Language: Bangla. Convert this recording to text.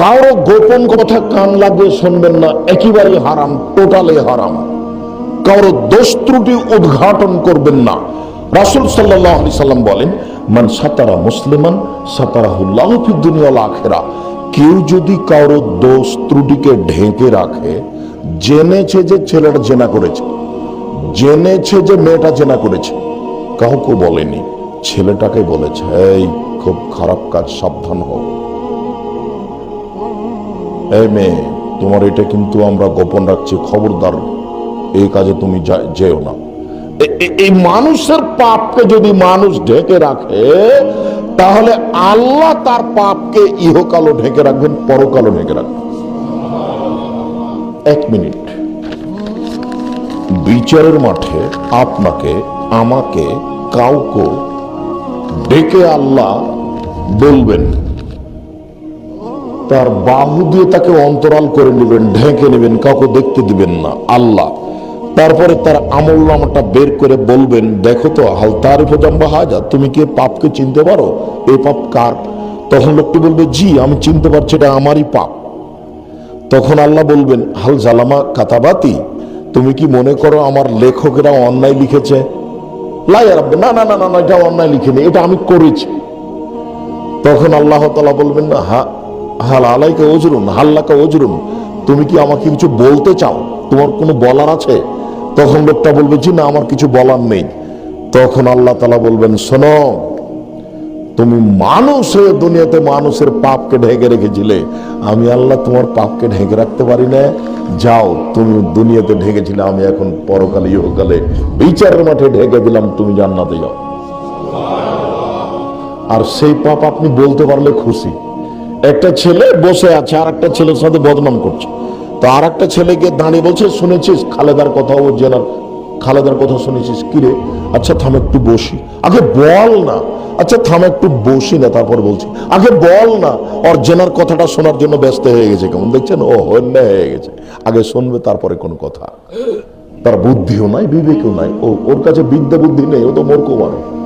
কারও গোপন কথা কান লাগিয়ে শুনবেন না একেবারে হারাম টোটালি হারাম। কারও দোষ ত্রুটি উদ্ঘাটন করবেন না। রাসুল সাল্লাহ আলি সাল্লাম বলেন, মান সাতারা মুসলিমান সাতারাহুল্লাহ ফি দুনিয়াল আখেরা। কেউ যদি কারও দোষ ত্রুটিকে ঢেকে রাখে, জেনেছে যে ছেলেটা জেনা করেছে, জেনেছে যে মেয়েটা জেনা করেছে, কাউকে বলেনি। ছেলেটাকে বলেছে, এই, খুব খারাপ কাজ, সাবধান হও। মেয়ে, তোমার এটা কিন্তু আমরা গোপন রাখছি, খবরদার। এই কাজে তুমি যেও না। এই মানুষের পাপকে যদি মানুষ ঢেকে রাখে, তাহলে আল্লাহ তার পাপকে ইহকালও ঢেকে রাখবেন, পরকালও ঢেকে রাখবেন। এক মিনিট। বিচারের মাঠে আপনাকে, আমাকে কাউকে ডেকে আল্লাহ বলবেন তার বাহু দিয়ে তাকে অন্তরাল করে নেবেন ঢেকে নেবেন কাউকে দেখতে দিবেন না আল্লাহ। তারপরে তার আমল নামাটা বের করে বলবেন দেখো তো হাল তার জম্বা হাজা তুমি কি পাপকে চিনতে পারো? এই পাপ কার? তখন লোকটি বলবে জি আমি চিনতে পারছি এটা আমারই পাপ। তখন আল্লাহ বলবেন হাল জালামা কাতাবাতি তুমি কি মনে করো আমার লেখকেরা অন্যায় লিখেছে? লাইয়া রাব্বে না না না না না, এটা অন্যায় লিখেনি এটা আমি করেছি। তখন আল্লাহ তালা বলবেন না হা হাল হাল্লাকা ওজরুন তুমি কি আমাকে কিছু বলতে চাও? তোমার কোনো বলার আছে? তখন লোকটা বলবে না, আমার কিছু বলার নেই। তখন আল্লাহ তালা বলবেন, শোনো, তুমি মানুষ হয়ে দুনিয়াতে মানুষের পাপকে ঢেকে রেখেছিলে। আমি আল্লাহ তোমার পাপকে ঢেকে রাখতে পারি না। যাও, তুমি দুনিয়াতে ঢেকেছিলে, আমি এখন পরকালে, ইহকালে বিচারের মাঠে ঢেকে দিলাম, তুমি জান্নাতে যাও। আর সেই পাপ আপনি বলতে পারলে খুশি। একটা ছেলে বসে আছে আর একটা ছেলের সাথে বদনাম করছে। তো আর একটা ছেলেকে দাঁড়িয়ে বলছে, শুনেছিস খালেদার কথা, ও জেনার খালেদার কথা শুনেছিস? কিরে আচ্ছা থাম একটু বসি। আগে বল না। আচ্ছা থাম একটু বসি না, তারপর বলছি। আগে বল না। ওর জেনার কথাটা শোনার জন্য ব্যস্ত হয়ে গেছে কেমন? দেখছেন? ও অন্যায় হয়ে গেছে। আগে শুনবে, তারপরে কোন কথা। তার বুদ্ধিও নাই, বিবেকও নাই। ও, ওর কাছে বিদ্যা বুদ্ধি নেই, ও তো মূর্খ মানুষ।